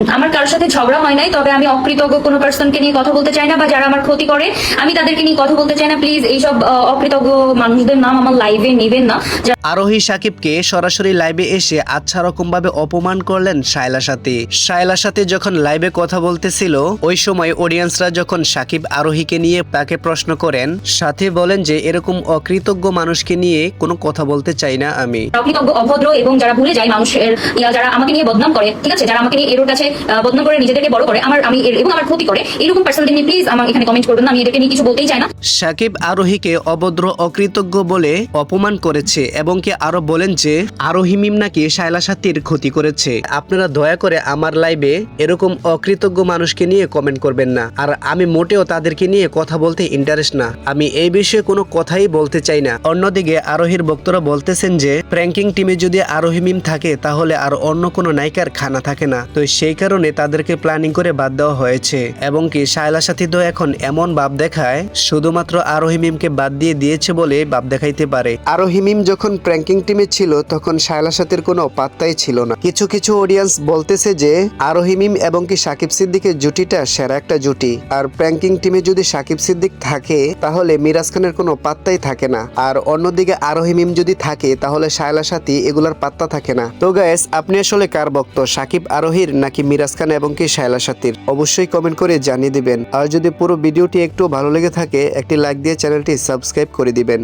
আমার কারোর সাথে ঝগড়া হয় নাই তবে আমি অকৃতজ্ঞ কোনো পার্সনকে নিয়ে কথা বলতে চাই না বা যারা আমার ক্ষতি করে আমি তাদেরকে নিয়ে কথা বলতে চাই না প্লিজ এইসব অকৃতজ্ঞ মানুষদের নাম আমার লাইভে নেবেন না। আরোহী সাকিবকে সরাসরি লাইভে এসে আচ্ছা রকম ভাবে অপমান করলেন শায়লা সাথে। শায়লা সাথে যখন লাইভে কথা বলতেছিল ওই সময় অডিয়েন্সরা যখন সাকিব আরোহীকে নিয়ে তাকে প্রশ্ন করেন সাথে বলেন যে এরকম অকৃতজ্ঞ মানুষকে নিয়ে কোনো কথা বলতে চাই না আমি। অকৃতজ্ঞ অভদ্র এবং যারা ভুলে যায় মানুষের যারা আমাকে নিয়ে বদনাম করে ঠিক আছে? যারা আমাকে নিয়ে এরোর কাছে বদনাম করে নিজেদেরকে বড় করে, আমার আমি এবং আমার ক্ষতি করে। এরকম পার্সনদের নিয়ে প্লিজ আমার এখানে কমেন্ট করবেন না, আমি এদেরকে নিয়ে কিছু বলতেই চাই না। সাকিব আরোহীকে অভদ্র, অকৃতজ্ঞ বলে অপমান করেছে এবং কি আরও বলেন যে, আরোহী মিম নাকি শায়লা সাথীর ক্ষতি করেছে। আপনারা দয়া করে আমার লাইভে এরকম অকৃতজ্ঞ মানুষকে নিয়ে কমেন্ট করবেন না। আর আমি মোটেও তাদেরকে নিয়ে কথা বলতে ইন্টারেস্ট না। আমি এই বিষয়ে কোনো কথাই বলতে চাই না। অন্যদিকে আরোহীর বক্তরা বলতেছেন যে প্র্যাঙ্কিং টিমে যদি আরোহী মিম থাকে, তাহলে আর অন্য কোনো নায়িকার খানা থাকে না। তো সেই কারণে তাদেরকে প্ল্যানিং করে বাদ দেওয়া হয়েছে। এবং কি শায়লা সাথী তো এখন এমন ভাব দেখায়, শুধুমাত্র আরোহী মিমকে বাদ দিয়ে দিয়েছে বলে ভাব দেখাইতে পারে। আরোহী মিম যখন প্র্যাঙ্কিং টিমে ছিল, তখন শায়লা সাথীর কোনো পাত্তাই ছিল না। কিছু কিছু অডিয়েন্স বলতেছে যে, আরোহী মিম এবং কি সাকিব সিদ্দিকের জুটিটা সেরা একটা জুটি। আর প্র্যাঙ্কিং টিমে যদি সাকিব সিদ্দিক থাকে, তাহলে মিরাজ খানের কোনো পাত্তাই থাকে না। আর অন্যদিকে আরোহী মিম যদি থাকে, তাহলে শায়লা সাথী এগুলার পাত্তা থাকে না। তো গায়েস আপনি আসলে কার ভক্ত, সাকিব আরোহীর নাকি মিরাজ খান এবং কি শায়লা সাথীর অবশ্যই কমেন্ট করে জানিয়ে দিবেন। আর যদি পুরো ভিডিওটি একটু ভালো লেগে থাকে, একটি লাইক দিয়ে চ্যানেলটি সাবস্ক্রাইব করে দিবেন।